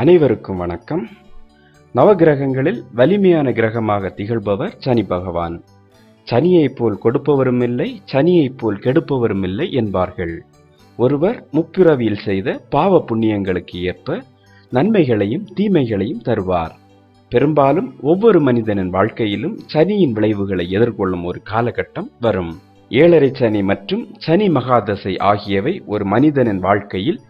அனைவருக்கும் வணக்கம். நவகிரகங்களில் வலிமையான கிரகமாக திகழ்பவர் சனி பகவான். சனியைப் போல் கொடுப்பவரும் இல்லை சனியைப் போல் கெடுப்பவரும் இல்லை என்பார்கள். ஒருவர் முப்பிறவியில் செய்த பாவ புண்ணியங்களுக்கு ஏற்ப நன்மைகளையும் தீமைகளையும் தருவார். பெரும்பாலும் ஒவ்வொரு மனிதனின் வாழ்க்கையிலும் சனியின் விளைவுகளை எதிர்கொள்ளும் ஒரு காலகட்டம் வரும். ஏழரை சனி மற்றும் சனி மகாதசை ஆகியவை ஒரு மனிதனின் வாழ்க்கையில்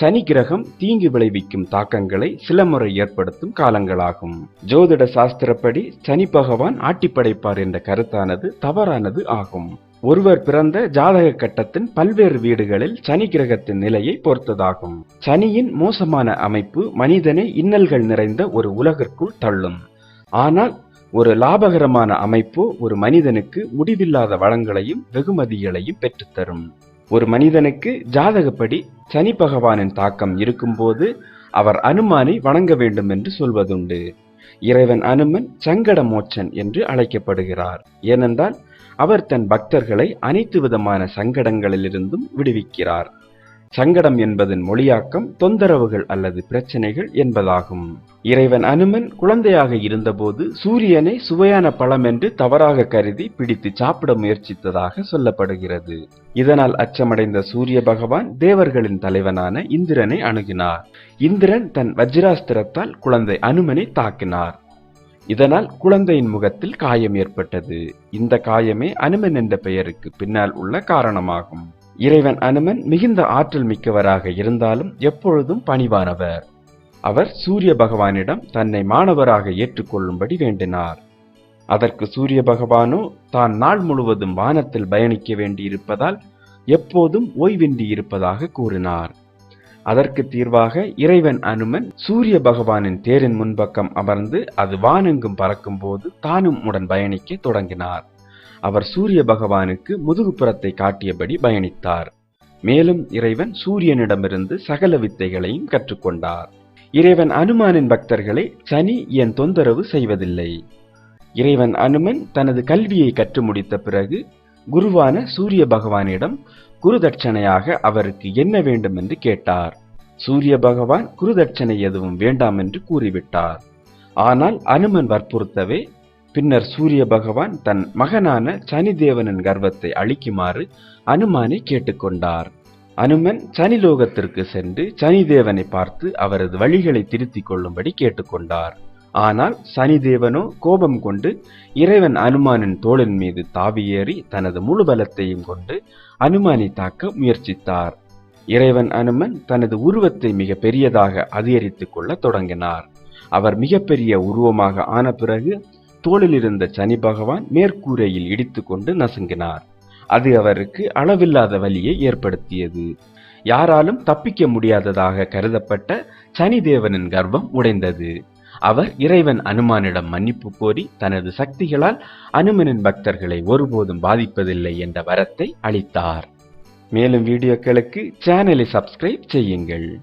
சனி கிரகம் தீங்கு விளைவிக்கும் தாக்கங்களை சில முறை ஏற்படுத்தும் காலங்களாகும். ஜோதிட சாஸ்திரப்படி சனி பகவான் ஆட்டி படைப்பார் என்ற கருத்தானது தவறானது ஆகும். ஒருவர் பிறந்த ஜாதக கட்டத்தின் பல்வேறு வீடுகளில் சனி கிரகத்தின் நிலையை பொறுத்ததாகும். சனியின் மோசமான அமைப்பு மனிதனை இன்னல்கள் நிறைந்த ஒரு உலகிற்குள் தள்ளும். ஆனால் ஒரு லாபகரமான அமைப்பு ஒரு மனிதனுக்கு முடிவில்லாத வளங்களையும் வெகுமதிகளையும் பெற்றுத்தரும். ஒரு மனிதனுக்கு ஜாதகப்படி சனி பகவானின் தாக்கம் இருக்கும்போது அவர் அனுமானை வணங்க வேண்டும் என்று சொல்வதுண்டு. இறைவன் அனுமன் சங்கட மோட்சன் என்று அழைக்கப்படுகிறார். ஏனென்றால் அவர் தன் பக்தர்களை அனைத்து விதமான சங்கடங்களிலிருந்தும் விடுவிக்கிறார். சங்கடம் என்பதன் மொழியாக்கம் தொந்தரவுகள் அல்லது பிரச்சனைகள் என்பதாகும். இறைவன் அனுமன் குழந்தையாக இருந்தபோது சூரியனை சுவையான பழம் என்று தவறாக கருதி பிடித்து சாப்பிட முயற்சித்ததாக சொல்லப்படுகிறது. இதனால் அச்சமடைந்த சூரிய பகவான் தேவர்களின் தலைவனான இந்திரனை அணுகினார். இந்திரன் தன் வஜ்ராஸ்திரத்தால் குழந்தை அனுமனை தாக்கினார். இதனால் குழந்தையின் முகத்தில் காயம் ஏற்பட்டது. இந்த காயமே அனுமன் என்ற பெயருக்கு பின்னால் உள்ள காரணமாகும். இறைவன் அனுமன் மிகுந்த ஆற்றல் மிக்கவராக இருந்தாலும் எப்பொழுதும் பணிவானவர். அவர் சூரிய பகவானிடம் தன்னை மாணவராக ஏற்றுக்கொள்ளும்படி வேண்டினார். அதற்கு சூரிய பகவானோ தான் நாள் முழுவதும் வானத்தில் பயணிக்க வேண்டியிருப்பதால் எப்போதும் ஓய்வின்றி இருப்பதாக கூறினார். அதற்கு தீர்வாக இறைவன் அனுமன் சூரிய பகவானின் தேரின் முன்பக்கம் அமர்ந்து அது வானெங்கும் பறக்கும் போது தானும் உடன் பயணிக்க தொடங்கினார். அவர் சூரிய பகவானுக்கு முதுகுப்புறத்தை காட்டியபடி பயணித்தார். மேலும் இறைவன் சூரியனிடமிருந்து சகல வித்தைகளையும் கற்றுக்கொண்டார். இறைவன் அனுமானின் பக்தர்களை சனி என் தொந்தரவு செய்வதில்லை. இறைவன் அனுமன் தனது கல்வியை கற்று முடித்த பிறகு குருவான சூரிய பகவானிடம் குருதட்சணையாக அவருக்கு என்ன வேண்டும் என்று கேட்டார். சூரிய பகவான் குருதட்சணை எதுவும் வேண்டாம் என்று கூறிவிட்டார். ஆனால் அனுமன் வற்புறுத்தவே பின்னர் சூரிய பகவான் தன் மகனான சனிதேவனின் கர்வத்தை அழிக்குமாறு அனுமானை கேட்டுக்கொண்டார். அனுமன் சனிலோகத்திற்கு சென்று சனிதேவனை பார்த்து அவரது வழிகளை திருத்திக் கொள்ளும்படி கேட்டுக்கொண்டார். ஆனால் சனிதேவனோ கோபம் கொண்டு இறைவன் அனுமானின் தோளின் மீது தாவியேறி தனது முழு பலத்தையும் கொண்டு அனுமானை தாக்க முயற்சித்தார். இறைவன் அனுமன் தனது உருவத்தை மிக பெரியதாக அதிகரித்துக் கொள்ள தொடங்கினார். அவர் மிகப்பெரிய உருவமாக ஆன பிறகு தோளில் இருந்த சனி பகவான் மேற்கூரையில் இடித்துக்கொண்டு நசுங்கினார். அது அவருக்கு அளவில்லாத வலியை ஏற்படுத்தியது. யாராலும் தப்பிக்க முடியாததாக கருதப்பட்ட சனிதேவனின் கர்ப்பம் உடைந்தது. அவர் இறைவன் அனுமானிடம் மன்னிப்பு கோரி தனது சக்திகளால் அனுமனின் பக்தர்களை ஒருபோதும் பாதிப்பதில்லை என்ற வரத்தை அளித்தார். மேலும் வீடியோக்களுக்கு சேனலை சப்ஸ்கிரைப் செய்யுங்கள்.